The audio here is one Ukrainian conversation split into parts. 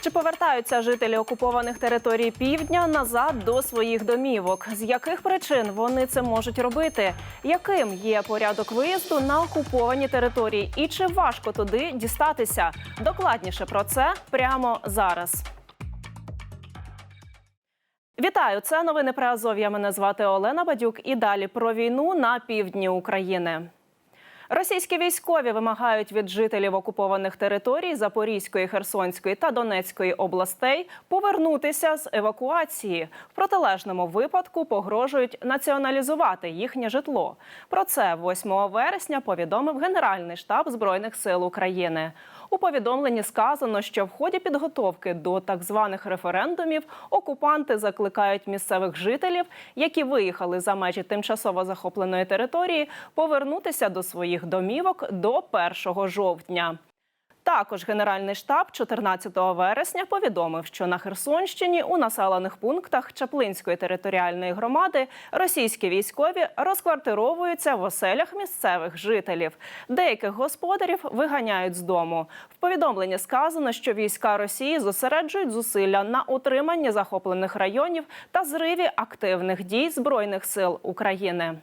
Чи повертаються жителі окупованих територій півдня назад до своїх домівок? З яких причин вони це можуть робити? Яким є порядок виїзду на окуповані території? І чи важко туди дістатися? Докладніше про це прямо зараз. Вітаю! Це новини про Азов'я. Мене звати Олена Бадюк. І далі про війну на півдні України. Російські військові вимагають від жителів окупованих територій Запорізької, Херсонської та Донецької областей повернутися з евакуації. В протилежному випадку погрожують націоналізувати їхнє житло. Про це 8 вересня повідомив Генеральний штаб Збройних сил України. У повідомленні сказано, що в ході підготовки до так званих референдумів окупанти закликають місцевих жителів, які виїхали за межі тимчасово захопленої території, повернутися до своїх домівок до 1 жовтня. Також Генеральний штаб 14 вересня повідомив, що на Херсонщині у населених пунктах Чаплинської територіальної громади російські військові розквартировуються в оселях місцевих жителів. Деяких господарів виганяють з дому. В повідомленні сказано, що війська Росії зосереджують зусилля на утриманні захоплених районів та зриві активних дій збройних сил України.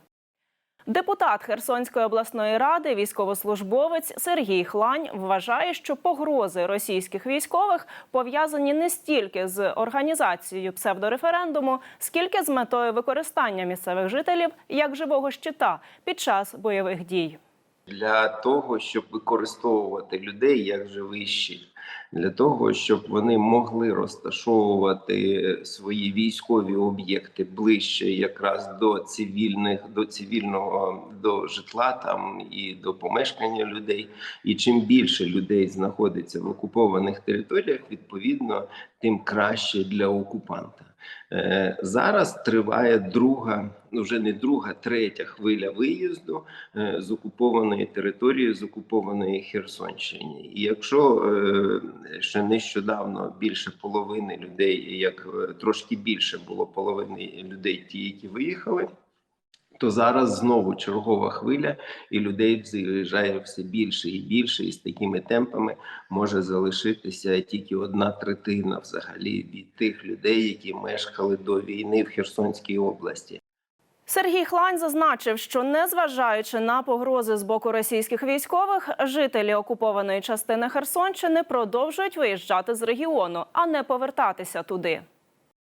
Депутат Херсонської обласної ради, військовослужбовець Сергій Хлань вважає, що погрози російських військових пов'язані не стільки з організацією псевдореферендуму, скільки з метою використання місцевих жителів як живого щита під час бойових дій. для того, щоб використовувати людей як живий щит, для того, щоб вони могли розташовувати свої військові об'єкти ближче якраз до цивільних, до цивільного до житла там і до помешкання людей. І чим більше людей знаходиться в окупованих територіях, відповідно, тим краще для окупанта. Е, Зараз триває друга, ну вже не друга, третя хвиля виїзду е, з окупованої території, з окупованої Херсонщини. І якщо е, ще нещодавно більше половини людей, як е, трошки більше було половини людей, ті, які виїхали. То зараз знову чергова хвиля, і людей заїжджає все більше і більше, і з такими темпами може залишитися тільки одна третина взагалі від тих людей, які мешкали до війни в Херсонській області. Сергій Хлань зазначив, що незважаючи на погрози з боку російських військових, жителі окупованої частини Херсонщини продовжують виїжджати з регіону, а не повертатися туди.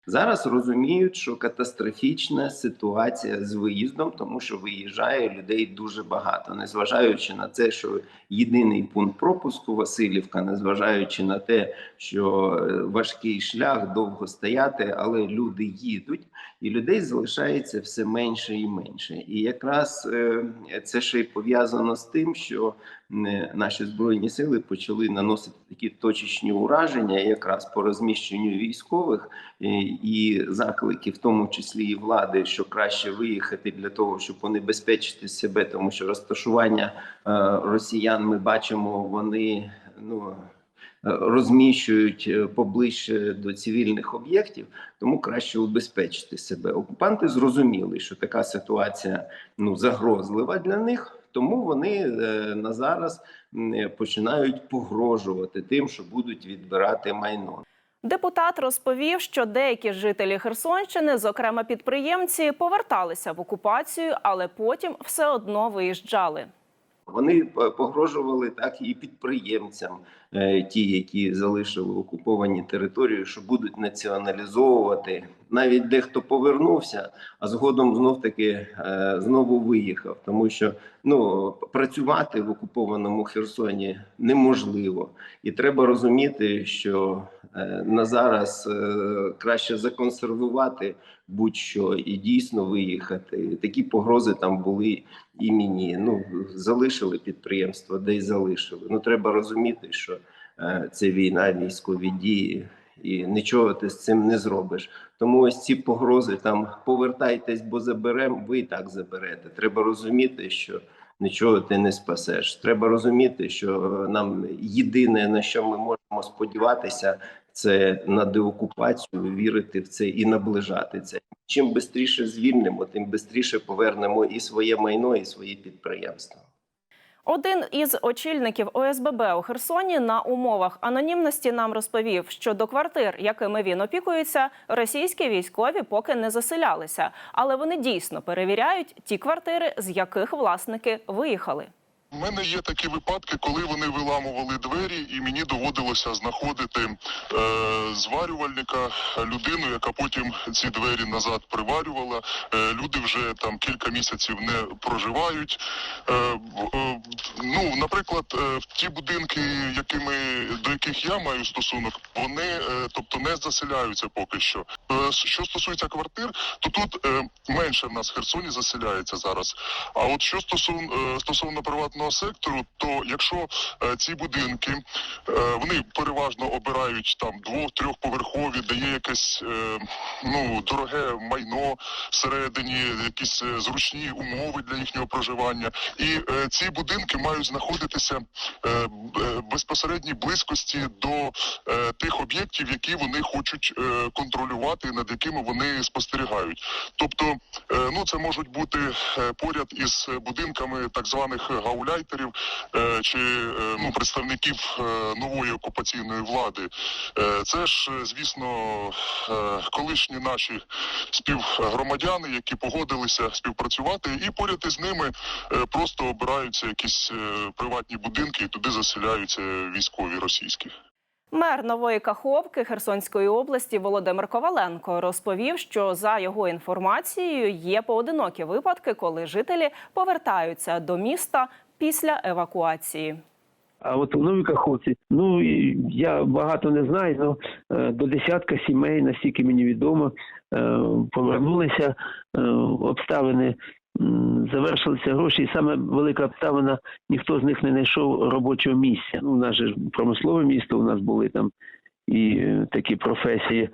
Зараз розуміють, що катастрофічна ситуація з виїздом, тому що виїжджає людей дуже багато, незважаючи на те, що єдиний пункт пропуску Васильівка, незважаючи на те, що е, важкий шлях довго стояти, але люди їдуть, і людей залишається все менше і менше. І якраз е, це ще й пов'язано з тим, що наші збройні сили почали наносити такі точечні ураження, якраз по розміщенню військових е, і заклики, в тому числі і влади, що краще виїхати для того, щоб унебезпечити себе, тому що розташування е, росіян ми бачимо, вони ну. е, Розміщують поближче до цивільних об'єктів, тому краще убезпечити себе. Окупанти зрозуміли, що така ситуація ну загрозлива для них, тому вони е, на зараз починають погрожувати тим, що будуть відбирати майно. Депутат розповів, що деякі жителі Херсонщини, зокрема підприємці, поверталися в окупацію, але потім все одно виїжджали. Вони е, погрожували так і підприємцям, е, ті, які залишили окуповані території, що будуть націоналізовувати. Навіть дехто повернувся, а згодом знов таки е, знову виїхав, тому що ну працювати в окупованому Херсоні неможливо, і треба розуміти, що на зараз краще законсервувати будь-що і дійсно виїхати. Такі погрози там були і мені. Ну залишили підприємство, де й залишили. Ну треба розуміти, що е, це війна, військові дії, і нічого ти з цим не зробиш. Тому ось ці погрози там повертайтесь, бо заберемо. Ви і так заберете. Треба розуміти, що. Нічого ти не спасеш. Треба розуміти, що е, нам єдине на що ми можемо сподіватися, це на деокупацію, вірити в це і наближати це. Чим швидше звільнимо, тим швидше повернемо і своє майно, і свої підприємства. Один із очільників ОСББ у Херсоні на умовах анонімності нам розповів, що до квартир, якими він опікується, російські військові поки не заселялися, але вони дійсно перевіряють ті квартири, з яких власники виїхали. У мене є такі випадки, коли вони виламували двері, і мені доводилося знаходити е, зварювальника, людину, яка потім ці двері назад приварювала. Е, люди вже там кілька місяців не проживають. Е, е, ну, наприклад, е, ті будинки, якими до яких я маю стосунок, вони е, тобто не заселяються поки що. Е, що стосується квартир, то тут е, менше в нас в Херсоні заселяється зараз. А от що стосовно е, стосовно приватного сектору, то якщо е, ці будинки е, вони переважно обирають там двох-трьохповерхові, де є якесь е, ну дороге майно всередині, якісь е, зручні умови для їхнього проживання, і е, ці будинки мають знаходитися е, е, безпосередній близькості до е, тих об'єктів, які вони хочуть е, контролювати, над якими вони спостерігають. Тобто, е, ну це можуть бути е, поряд із будинками так званих гауляйтерів е, чи е, ну представників е, нової окупаційної влади. Це ж, звісно, колишні наші співгромадяни, які погодилися співпрацювати, і поряд із ними просто обираються якісь приватні будинки, і туди заселяються військові російські. Мер нової Каховки Херсонської області Володимир Коваленко розповів, що за його інформацією є поодинокі випадки, коли жителі повертаються до міста після евакуації. А от у Новій Каховці, ну я багато не знаю, але до десятка сімей, настільки мені відомо, е, повернулися е, обставини. Завершилися гроші, і саме велика обставина ніхто з них не знайшов робочого місця. Ну, у нас же промислове місто, у нас були там і е, такі професії,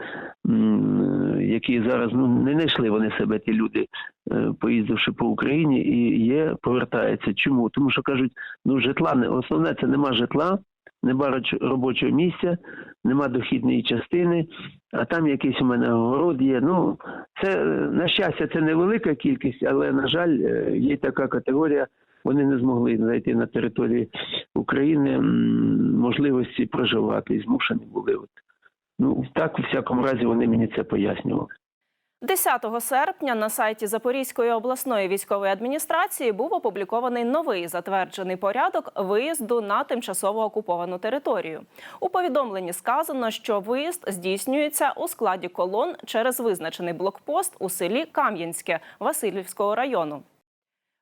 які зараз ну не знайшли вони себе, ті люди, е, поїздивши по Україні, і є, повертаються. Чому? Тому що кажуть, ну житла не основне це нема житла, нема робочого місця, нема дохідної частини, а там якийсь у мене город є. Ну це е, на щастя, це невелика кількість, але на жаль, е, є така категорія. Вони не змогли знайти на території України можливості проживати і змушені були. От. Ну так у всякому разі вони мені це пояснювали. 10 серпня на сайті Запорізької обласної військової адміністрації був опублікований новий затверджений порядок виїзду на тимчасово окуповану територію. У повідомленні сказано, що виїзд здійснюється у складі колон через визначений блокпост у селі Кам'янське Васильівського району.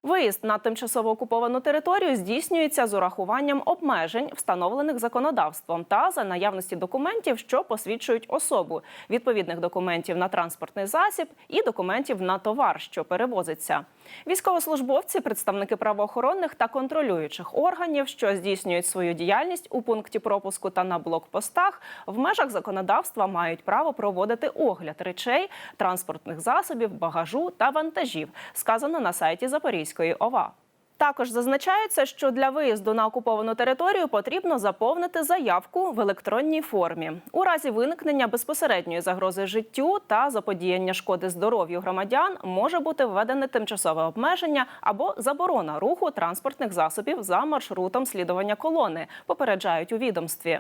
Виїзд на тимчасово окуповану територію здійснюється з урахуванням обмежень, встановлених законодавством, та за наявності документів, що посвідчують особу, відповідних документів на транспортний засіб і документів на товар, що перевозиться. Військовослужбовці, представники правоохоронних та контролюючих органів, що здійснюють свою діяльність у пункті пропуску та на блокпостах, в межах законодавства мають право проводити огляд речей, транспортних засобів, багажу та вантажів, сказано на сайті Запорізької ОВА. Також зазначається, що для виїзду на окуповану територію потрібно заповнити заявку в електронній формі. У разі виникнення безпосередньої загрози життю та заподіяння шкоди здоров'ю громадян може бути введене тимчасове обмеження або заборона руху транспортних засобів за маршрутом слідування колони, попереджають у відомстві.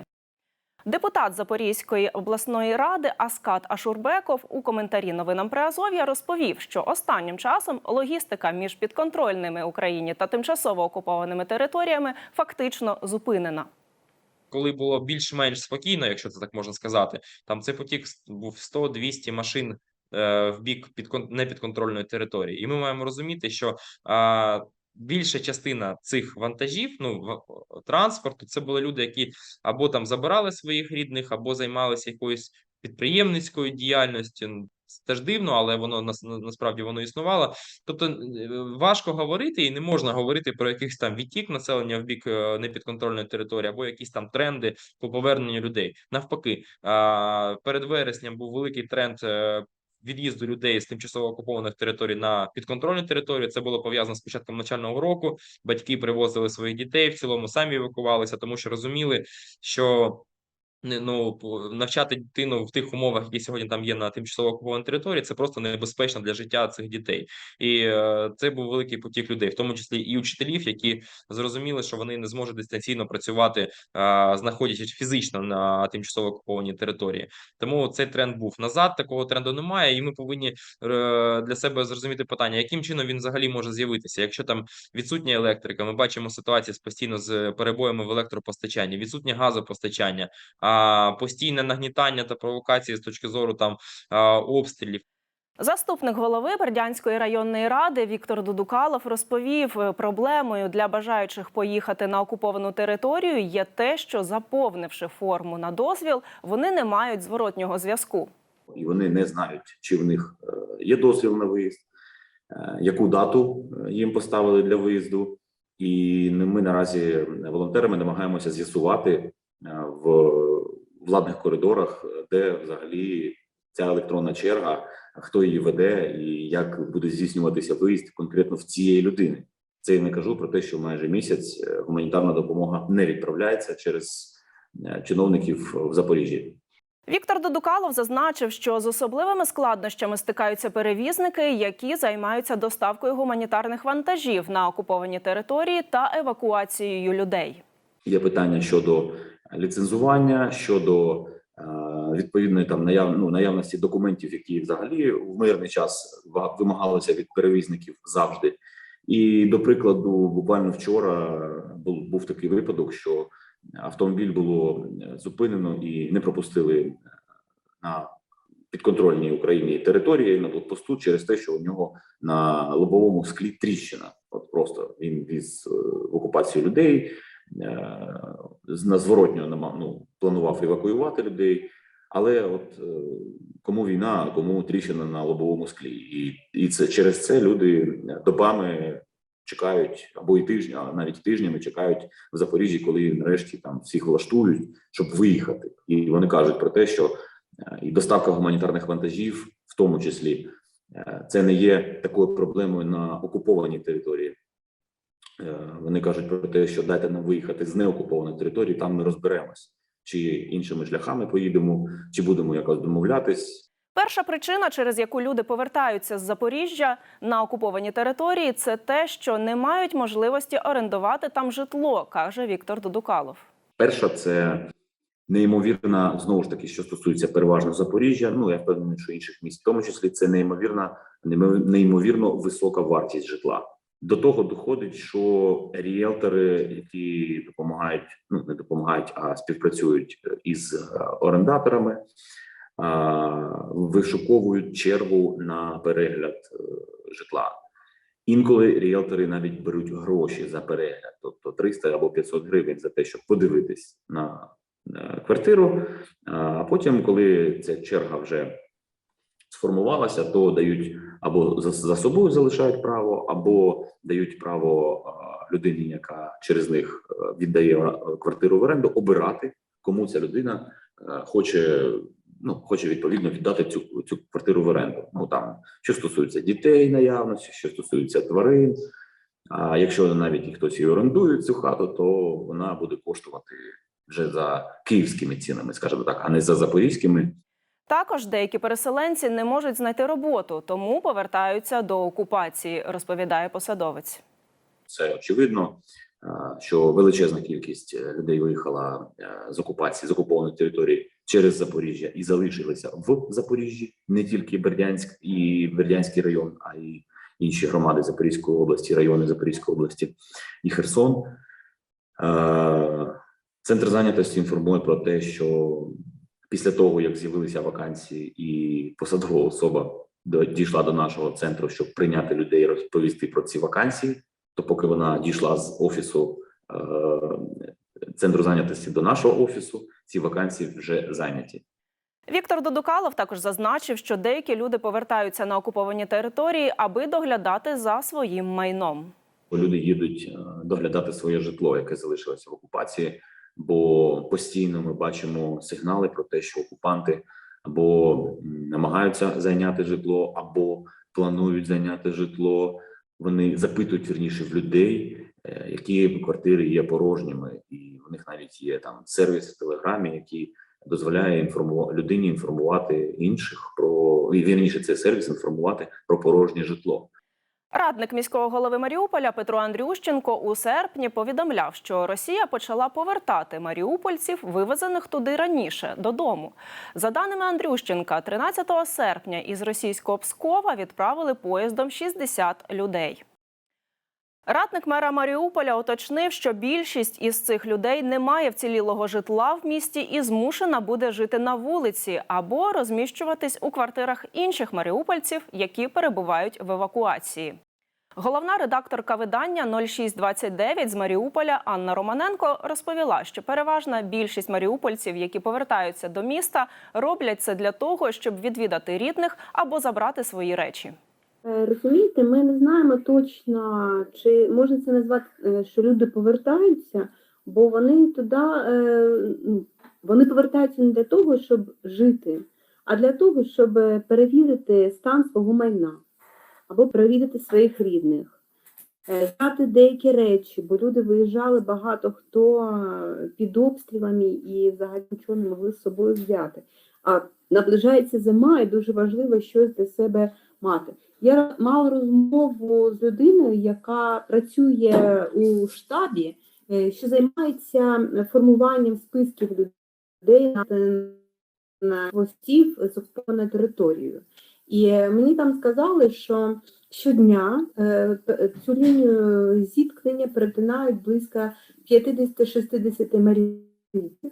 Депутат Запорізької обласної ради Аскат Ашурбеков у коментарі новинам Приазов'я розповів, що останнім часом логістика між підконтрольними Україні та тимчасово окупованими територіями фактично зупинена. коли було більш-менш спокійно, якщо це так можна сказати, там цей потік був 100-200 машин е, в бік підкон... непідконтрольної території. І ми маємо розуміти, що а, більша частина цих вантажів, ну транспорту, це були люди, які або там забирали своїх рідних, або займалися якоюсь підприємницькою діяльністю. Це теж дивно, але воно насправді воно існувало. Тобто е, важко говорити і не можна говорити про якийсь там відтік населення в бік е, непідконтрольної території або якісь там тренди по поверненню людей. Навпаки, перед вереснем був великий тренд. Від'їзду людей з тимчасово окупованих територій на підконтрольну територію це було пов'язано з початком навчального року. Батьки привозили своїх дітей в цілому, самі евакувалися, тому що розуміли, що ну, навчати дитину в тих умовах, які сьогодні там є на тимчасово окупованій території, це просто небезпечно для життя цих дітей. І е, це був великий потік людей, в тому числі і учителів, які зрозуміли, що вони не зможуть дистанційно працювати, е, знаходячись фізично на тимчасово окупованій території. Тому цей тренд був назад. Такого тренду немає, і ми повинні е, для себе зрозуміти питання, яким чином він взагалі може з'явитися. Якщо там відсутня електрика, ми бачимо ситуацію постійно з перебоями в електропостачанні, відсутнє газопостачання, а постійне нагнітання та провокації з точки зору там обстрілів. Заступник голови Бердянської районної ради Віктор Дудукалов розповів, е, проблемою для бажаючих поїхати на окуповану територію є те, що заповнивши форму на дозвіл, вони не мають зворотнього зв'язку. і вони не знають, чи в них е, є дозвіл на виїзд, е, яку дату їм поставили для виїзду. І ми наразі волонтерами намагаємося з'ясувати в владних коридорах, е, де взагалі ця електронна черга, хто її веде і як буде здійснюватися виїзд конкретно в цієї людини. Це я не кажу про те, що майже місяць е, гуманітарна допомога не відправляється через е, чиновників в Запоріжжі. Віктор Дудукалов зазначив, що з особливими складнощами стикаються перевізники, які займаються доставкою гуманітарних вантажів на окуповані території та евакуацією людей. Є питання щодо ліцензування, щодо е, відповідної там наяв, ну, наявності документів, які взагалі в мирний час вимагалися від перевізників завжди. І до прикладу, буквально вчора був, був такий випадок, що автомобіль було е, зупинено і не пропустили е, на підконтрольній Україні території на блокпосту через те, що у нього на лобовому склі тріщина. От просто він віз в окупацію людей на зворотньо ну, планував евакуювати людей. Але от е, кому війна, а кому тріщина на лобовому склі, і, і це через це люди добами чекають або і тижня, а навіть тижнями чекають в Запоріжжі, коли нарешті там всіх влаштують, щоб виїхати. І вони кажуть про те, що е, і доставка гуманітарних вантажів, в тому числі, е, це не є такою проблемою на окупованій території. Е, Вони кажуть про те, що дайте нам виїхати з неокупованої території, там ми розберемось, чи іншими шляхами поїдемо, чи будемо якось домовлятись. Перша причина, через яку люди повертаються з Запоріжжя на окуповані території, це те, що не мають можливості орендувати там житло, каже Віктор Дудукалов. Перша це неймовірна, знову ж таки, що стосується переважно Запоріжжя. Ну я впевнений, що інших міст, в тому числі це неймовірна, неймо- неймовірно висока вартість житла. До того доходить, що ріелтори, які допомагають, ну не допомагають, а співпрацюють е, із е, орендаторами, вишуковують чергу на перегляд е, житла. Інколи ріелтори навіть беруть гроші за перегляд, тобто 300 або 500 гривень за те, щоб подивитись на е, квартиру. А потім, коли ця черга вже сформувалася, то дають або за, за собою залишають право, або дають право людині, яка через них е, віддає е, квартиру в оренду, обирати, кому ця людина е, хоче. Ну, хоче відповідно віддати цю цю квартиру в оренду. Ну там що стосується дітей наявності, що стосується тварин. А якщо навіть хтось і орендує цю хату, то вона буде коштувати вже за київськими цінами, скажімо так, а не за запорізькими. Також деякі переселенці не можуть знайти роботу, тому повертаються до окупації, розповідає посадовець. Це очевидно, що величезна кількість е, людей виїхала е, з окупації з окупованої території через Запоріжжя і залишилися в Запоріжжі, не тільки Бердянськ і Бердянський район, а й інші громади Запорізької області, райони Запорізької області і Херсон. Е, Центр зайнятості інформує про те, що після того, як з'явилися вакансії, і посадова особа дійшла до нашого центру, щоб прийняти людей і розповісти про ці вакансії, то поки вона дійшла з офісу е, центру зайнятості до нашого офісу, ці вакансії вже зайняті. Віктор Дудукалов також зазначив, що деякі люди повертаються на окуповані території, аби доглядати за своїм майном. Люди їдуть е, доглядати своє житло, яке залишилося в окупації. Бо постійно ми бачимо сигнали про те, що окупанти або намагаються зайняти житло, або планують зайняти житло. Вони запитують вірніше в людей, е, які квартири є порожніми, і в них навіть є там сервіс в телеграмі, які дозволяє інформу... людині інформувати інших про вірніше цей сервіс інформувати про порожнє житло. Радник міського голови Маріуполя Петро Андрющенко у серпні повідомляв, що Росія почала повертати маріупольців, вивезених туди раніше, додому. За даними Андрющенка, 13 серпня із російського Пскова відправили поїздом 60 людей. Радник мера Маріуполя уточнив, що більшість із цих людей не має вцілілого житла в місті і змушена буде жити на вулиці або розміщуватись у квартирах інших маріупольців, які перебувають в евакуації. Головна редакторка видання 0629 з Маріуполя Анна Романенко розповіла, що переважна більшість маріупольців, які повертаються до міста, роблять це для того, щоб відвідати рідних або забрати свої речі. Е, Розумієте, ми не знаємо точно, чи можна це назвати, е, що люди повертаються, бо вони туди е, ну, вони повертаються не для того, щоб жити, а для того, щоб перевірити стан свого майна або перевірити своїх рідних, е, деякі речі, бо люди виїжджали багато хто під обстрілами і взагалі нічого не могли з собою взяти. А наближається зима, і дуже важливо щось для себе мати. Я мала розмову з людиною, яка працює у штабі, е, що займається формуванням списків людей на- гостів з окупованою територією. І е, мені там сказали, що щодня е, цю лінію зіткнення перетинають близько 50-60 маріупольців,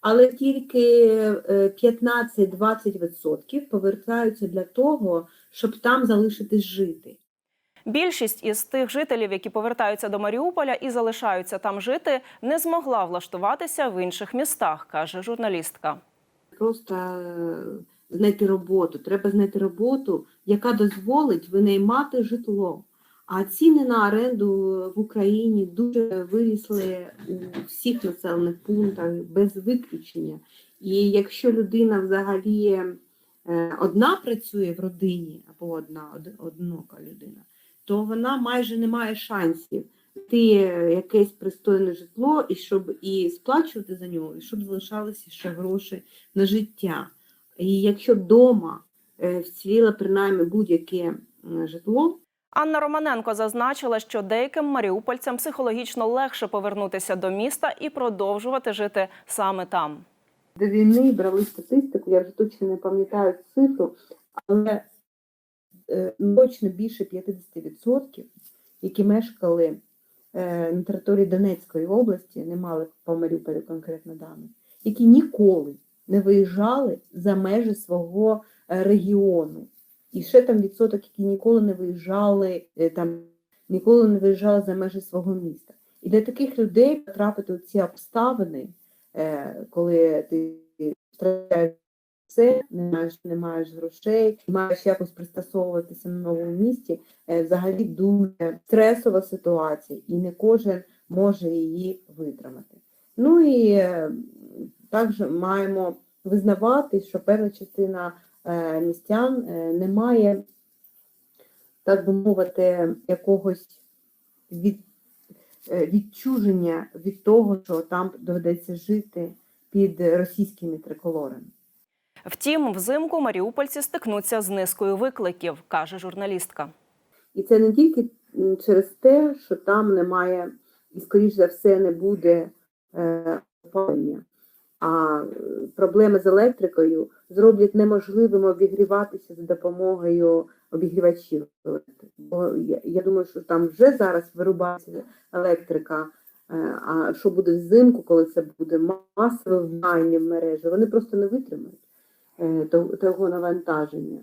але тільки е, 15-20% повертаються для того, щоб там залишитись жити. Більшість із тих жителів, які повертаються до Маріуполя і залишаються там жити, не змогла влаштуватися в інших містах, каже журналістка. Просто е, знайти роботу. Треба знайти роботу, яка дозволить винаймати житло. А ціни на оренду в Україні дуже вирісли у всіх населених пунктах без виключення. І якщо людина взагалі одна працює в родині або одна од- одинока людина, то вона майже не має шансів знайти якесь пристойне житло і щоб і сплачувати за нього, і щоб залишалися ще гроші на життя. І якщо вдома е, вціліло принаймні будь-яке житло, Анна Романенко зазначила, що деяким маріупольцям психологічно легше повернутися до міста і продовжувати жити саме там. До війни брали статистику, я вже точно не пам'ятаю цифру, але е, точно більше 50%, які мешкали е, на території Донецької області, не мали по Маріуполю конкретно даних, які ніколи не виїжджали за межі свого е, регіону. І ще там відсоток, які ніколи не виїжджали, там ніколи не виїжджали за межі свого міста. І для таких людей потрапити у ці обставини, коли ти втрачаєш все, не маєш, не маєш грошей, маєш якось пристосовуватися на новому місці, е, взагалі дуже стресова ситуація, і не кожен може її витримати. Ну і е, також маємо визнавати, що певна частина е, містян е, не має, так би мовити, якогось від, е, відчуження від того, що там доведеться жити під російськими триколорами. Втім, взимку маріупольці стикнуться з низкою викликів, каже журналістка. І це не тільки через те, що там немає, і, скоріш за все, не буде е, опалення, а е, проблеми з електрикою зроблять неможливим обігріватися за допомогою обігрівачів. Бо я, думаю, що там вже зараз вирубається електрика. е, А що буде взимку, коли це буде масове вмання в мережі, вони просто не витримають е, того- навантаження.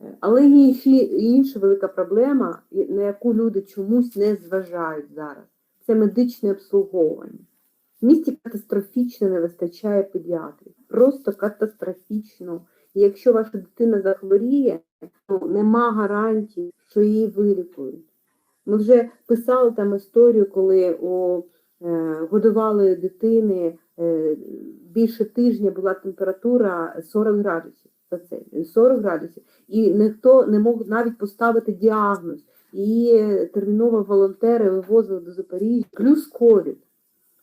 Е, Але є ще інша велика проблема, на яку люди чомусь не зважають зараз. Це медичне обслуговування. В місті катастрофічно не вистачає педіатрів. Просто катастрофічно. І якщо ваша дитина захворіє, то нема гарантії, що її вилікують. Ми вже писали там історію, коли у е, годували дитини е, більше тижня була температура 40 градусів. 40 градусів. І ніхто не мог навіть поставити діагноз. І терміново волонтери вивозили до Запоріжжя. Плюс ковід.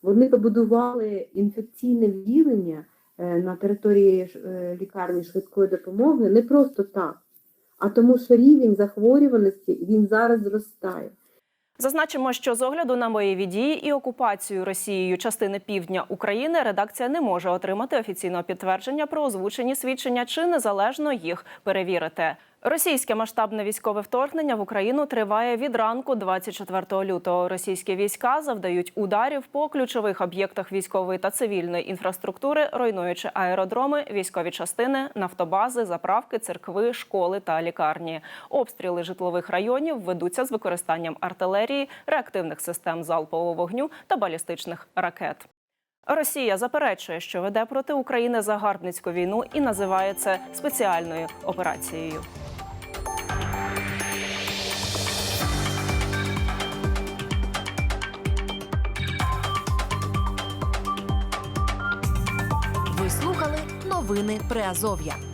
Вони побудували інфекційне відділення на території е, лікарні швидкої допомоги не просто так, а тому, що рівень захворюваності він зараз зростає. Зазначимо, що з огляду на бойові дії і окупацію Росією частини півдня України редакція не може отримати офіційного підтвердження про озвучені свідчення чи незалежно їх перевірити. Російське масштабне військове вторгнення в Україну триває від ранку 24 лютого. Російські війська завдають ударів по ключових об'єктах військової та цивільної інфраструктури, руйнуючи аеродроми, військові частини, нафтобази, заправки, церкви, школи та лікарні. Обстріли житлових районів ведуться з використанням артилерії, реактивних систем залпового вогню та балістичних ракет. Росія заперечує, що веде проти України загарбницьку війну і називає це спеціальною операцією. Новини Приазов'я.